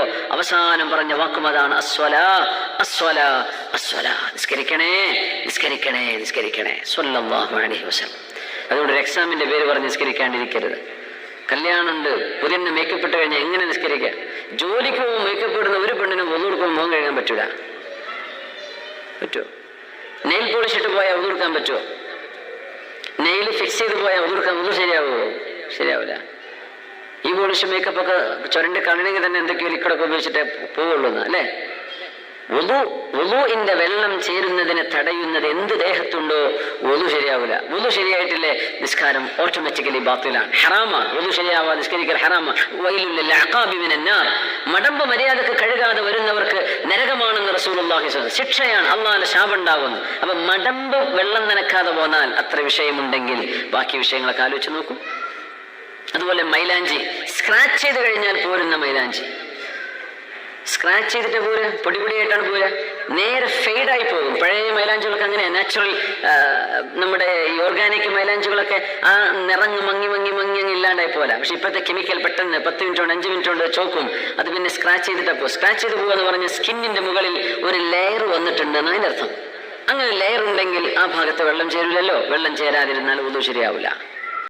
പറയുമ്പോൾ അവസാനം പറഞ്ഞ വാക്കും അതാണ് അസ്വല അസ്വല അസ്വല. നിസ്കരിക്കണേ നിസ്കരിക്കണേ നിസ്കരിക്കണേ. സ്വല്ലം അലൈഹി വസല്ലം. അതുകൊണ്ട് ഒരു എക്സാമിന്റെ പേര് പറഞ്ഞ് നിസ്കരിക്കാണ്ടിരിക്കരുത്. കല്യാണമുണ്ട് പുതിയ മേക്കപ്പ് ഇട്ട് കഴിഞ്ഞാൽ എങ്ങനെ നിസ്കരിക്കാം? ജോലിക്ക് പോകുമ്പോൾ മേക്കപ്പ് ഇടുന്ന ഒരു പെണ്ണിനും ഒന്നു കൊടുക്കുമ്പോൾ മുഖം കഴുകാൻ പറ്റൂല. പറ്റുമോ നെയിൽ പോളിഷ് ഇട്ട് പോയാൽ ഒന്നു കൊടുക്കാൻ പറ്റുമോ നെയിൽ ഫിക്സ് ചെയ്ത് പോയാൽ ഒന്നു കൊടുക്കാൻ ഒന്നും ശരിയാവുമോ ശരിയാവില്ല. ഈ പോളിഷ് മേക്കപ്പ് ഒക്കെ ചുരണ്ടി കണ്ണിനെങ്കിൽ തന്നെ എന്തൊക്കെയോ ലിക്വിഡൊക്കെ ഉപയോഗിച്ചിട്ടേ പോവുള്ളൂ എന്ന് അല്ലേ ഒതു ഒതുവിന്റെ വെള്ളം ചേരുന്നതിനെ തടയുന്നത് എന്ത് ദേഹത്തുണ്ടോ ഒതു ശരിയാവില്ല. ഒതു ശരിയായിട്ടില്ലേ? നിസ്കാരം ഓട്ടോമാറ്റിക്കലി ബാത്തിലാണ്. ഹറാമാണ് ഒതു ശരിയാവാ നിസ്കരിക്കൽ ഹറാമ. വയലില്ല അക്കാബിമിനാർ മടമ്പ് മര്യാദയ്ക്ക് കഴുകാതെ വരുന്നവർക്ക് നരകമാണെന്ന് റസൂലുള്ളാഹി ശിക്ഷയാണ് അള്ളാഹിന്റെ ശാപുണ്ടാകുന്നു അപ്പൊ മടമ്പ് വെള്ളം നനക്കാതെ പോന്നാൽ അത്ര വിഷയമുണ്ടെങ്കിൽ ബാക്കി വിഷയങ്ങളൊക്കെ ആലോചിച്ച് നോക്കൂ. അതുപോലെ മൈലാഞ്ചി. സ്ക്രാച്ച് ചെയ്ത് കഴിഞ്ഞാൽ പോരുന്ന മൈലാഞ്ചി. സ്ക്രാച്ച് ചെയ്തിട്ട് പോര്. പൊടി പൊടിയായിട്ടാണ് പോരാ. നേരെ ഫെയ്ഡായി പോകും. പഴയ മൈലാഞ്ചികളൊക്കെ അങ്ങനെ നാച്ചുറൽ നമ്മുടെ ഈ ഓർഗാനിക് മൈലാഞ്ചികളൊക്കെ ആ നിറങ്ങ് മങ്ങി മങ്ങി മങ്ങി അങ്ങ് ഇല്ലാണ്ടായി പോലെ പക്ഷെ ഇപ്പോഴത്തെ കെമിക്കൽ പെട്ടെന്ന് പത്ത് മിനിറ്റ് കൊണ്ട് അഞ്ച് മിനിറ്റ് കൊണ്ട് ചോക്കും. അത് പിന്നെ സ്ക്രാച്ച് ചെയ്തിട്ട് പോകും സ്ക്രാച്ച് ചെയ്ത് പോകുക എന്ന് പറഞ്ഞ സ്കിന്നിന്റെ മുകളിൽ ഒരു ലെയർ വന്നിട്ടുണ്ട് എന്നതിന്റെ അർത്ഥം അങ്ങനെ ലെയർ ഉണ്ടെങ്കിൽ ആ ഭാഗത്ത് വെള്ളം ചേരില്ലല്ലോ വെള്ളം ചേരാതിരുന്നാൽ ഒന്നും ശരിയാവില്ല